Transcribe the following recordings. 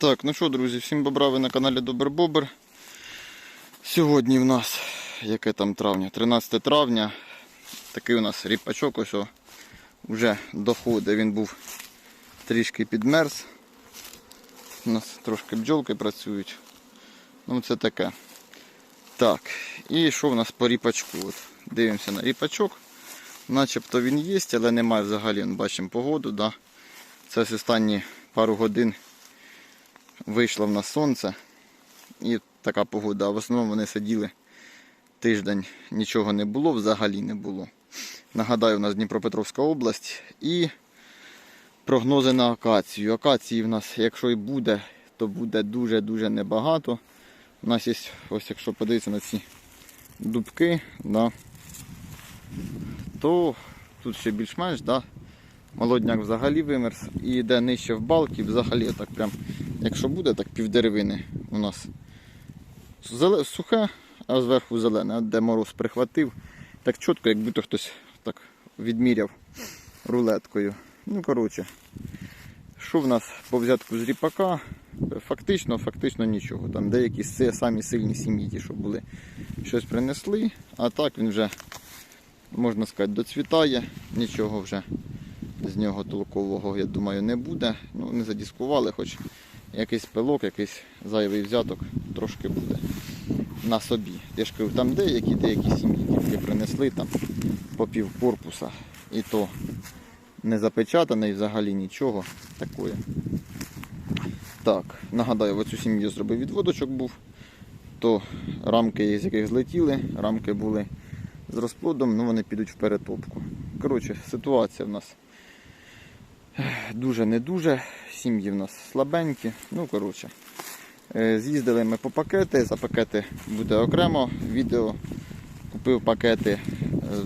Так, ну що, друзі, всім бобра, ви на каналі Добр Бобр. Сьогодні в нас, яке там травня? 13 травня. Такий у нас ріпачок ось о, вже доходить. Він був трішки підмерз. У нас трошки бджолки працюють. Ну це таке. Так, і що в нас по ріпачку? От, дивимося на ріпачок. Начебто він є, але немає взагалі, бачимо погоду. Да? Це останні пару годин вийшло в нас сонце і така погода. В основному вони сиділи тиждень, нічого не було, взагалі не було. Нагадаю, у нас Дніпропетровська область і прогнози на акацію. Акації в нас, якщо і буде, то буде дуже-дуже небагато. У нас є, ось якщо подивитися на ці дубки, да, то тут ще більш-менш, да, молодняк взагалі вимерз. І йде нижче в балки, взагалі так прям, якщо буде, так півдеревини у нас сухе, а зверху зелене, де мороз прихватив, так чітко, як будто хтось так відміряв рулеткою. Ну, коротше, що в нас по взятку з ріпака? Фактично, фактично нічого. Там деякі самі сильні сім'ї, ті, що були, щось принесли, а так він вже, можна сказати, доцвітає, нічого вже з нього толкового, я думаю, не буде. Ну, не задіскували, хоч якийсь пилок, якийсь зайвий взяток трошки буде на собі. Я ж кажу, там деякі, деякі сім'ї тільки принесли там по пів корпуса. І то не запечатане і взагалі нічого такое. Так, нагадаю, в оцю сім'ю зробив відводочок був, то рамки, з яких злетіли, рамки були з розплодом, ну вони підуть в перетопку. Коротше, ситуація в нас дуже не дуже. Сім'ї в нас слабенькі. Ну, коротше. Е, З'їздили ми по пакети. За пакети буде окремо відео. Купив пакети е,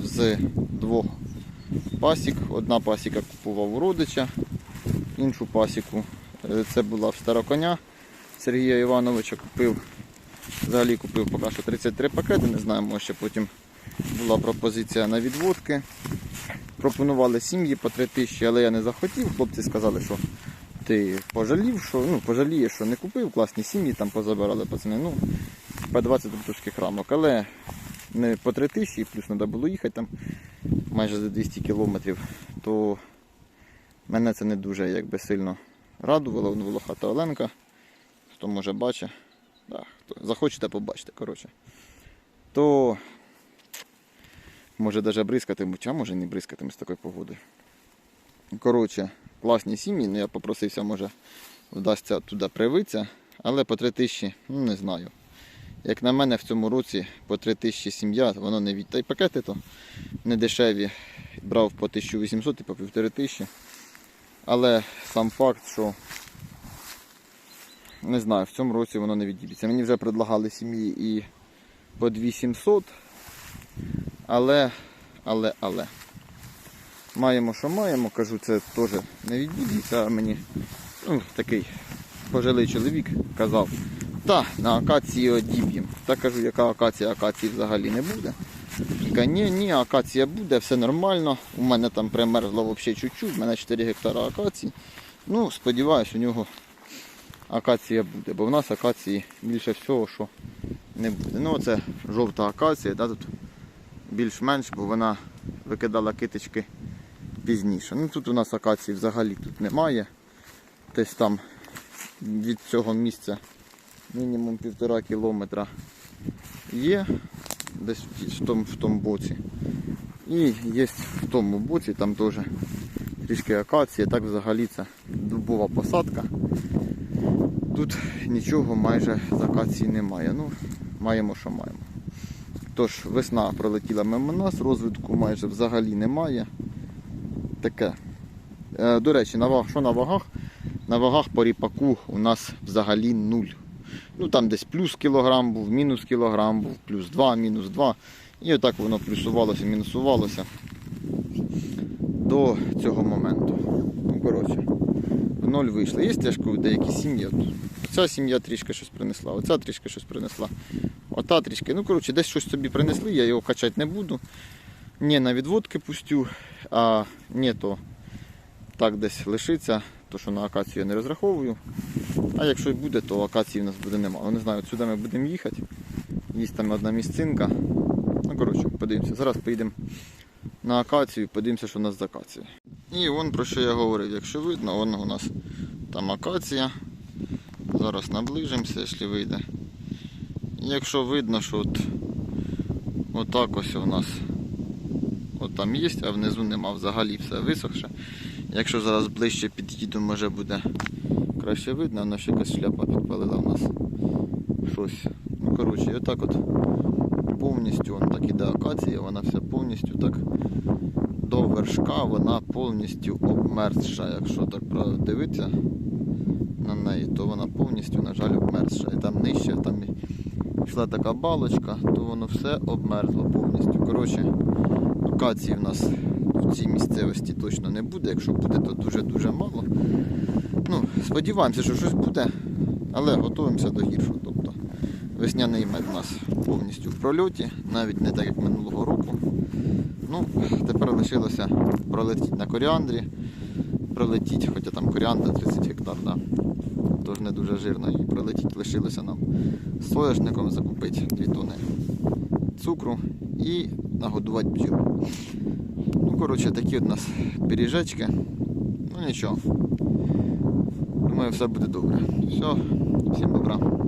з двох пасік. Одна пасіка купував у родича, іншу пасіку е, це була в староконя Сергія Івановича. Купив. Взагалі купив поки що 33 пакети, не знаю, може ще потім була пропозиція на відводки. Пропонували сім'ї по 3 тисячі, але я не захотів. Хлопці сказали, що ти пожалів, що ну, пожалієш, що не купив, класні сім'ї там позабирали пацани. Ну, по 20 рутовських рамок, але не по 3 тисячі, плюс треба було їхати там майже за 200 кілометрів, то мене це не дуже якби сильно радувало. Воно була хата Оленка. Хто може бачить, да, хто захочете побачите, коротше. То може навіть бризкатимуть, а може не бризкатимуть з такою погодою. Коротше, класні сім'ї, ну я попросився, може вдасться туди привитися, але по 3 тисячі, ну не знаю. Як на мене, в цьому році по 3 тисячі сім'я, воно не від. Та й пакети то не дешеві. Брав по 1800 і по 1500. Але сам факт, що не знаю, в цьому році воно не відіб'ється. Мені вже предлагали сім'ї і по 2700, але, але, але. Маємо, що маємо, кажу, це теж не відбудеться, а мені ну, такий пожилий чоловік казав, та на акації одіб'єм. Та кажу, яка акація, акації взагалі не буде. Каже, ні, ні, акація буде, все нормально. У мене там примерзло взагалі чуть-чуть, у мене 4 гектара акації. Ну, сподіваюсь, у нього акація буде, бо в нас акації більше всього, що не буде. Ну, оце жовта акація, да, тут більш-менш, бо вона викидала китички пізніше. Ну тут у нас акації взагалі тут немає. Десь там від цього місця мінімум півтора кілометра є, десь в тому, в тому боці. І є в тому боці, там теж трішки акації, так взагалі це дубова посадка. Тут нічого майже з акації немає. Ну, маємо, що маємо. Тож, весна пролетіла мимо нас, розвитку майже взагалі немає. Таке. Е, До речі, на ваг, що на вагах? На вагах по ріпаку у нас взагалі нуль. Ну там десь плюс кілограм був, мінус кілограм був, плюс 2, мінус 2. І отак воно плюсувалося, мінусувалося до цього моменту. Ну, коротше, в ноль вийшли. Є стежку деякі сім'ї. Ця сім'я трішки щось принесла, оця трішки щось принесла. Ота трішки. Ну, коротше, десь щось собі принесли, я його качати не буду. Ні, на відводки пустю, а ні, то так десь лишиться, то що на акацію я не розраховую. А якщо й буде, то акації в нас буде немало. Не знаю, сюди ми будемо їхати. Є там одна місцинка. Ну, коротше, подивимося. Зараз поїдемо на акацію, подивимося, що у нас з акацією. І вон про що я говорив. Якщо видно, вон у нас там акація. Зараз наближимося, якщо вийде. Якщо видно, що от, отак ось у нас от там є, а внизу нема, взагалі все висохше. Якщо зараз ближче під'їду, може буде краще видно, воно ще якась шляпа підпалила в нас щось. Ну коротше, отак от повністю вон так іде акація, вона вся повністю так до вершка, вона повністю обмерзша. Якщо так правильно дивитися на неї, то вона повністю, на жаль, обмерзша. І там нижче, там йшла така балочка, то воно все обмерзло повністю. Коротше, акації в нас в цій місцевості точно не буде. Якщо буде, то дуже-дуже мало. Ну, сподіваємося, що щось буде, але готуємося до гіршого. Тобто весняний мед у нас повністю в прольоті, навіть не так як минулого року. Ну, тепер лишилося пролетіти на коріандрі, пролетіти, хоча там коріандр 30 гектар, да. тож не дуже жирно, і пролетіти лишилося нам з закупити 2 тони цукру і нагодувати бджіл. Ну, коротше, такі от у нас пиріжечки. Ну нічого. Думаю, все буде добре. Все, всім добра.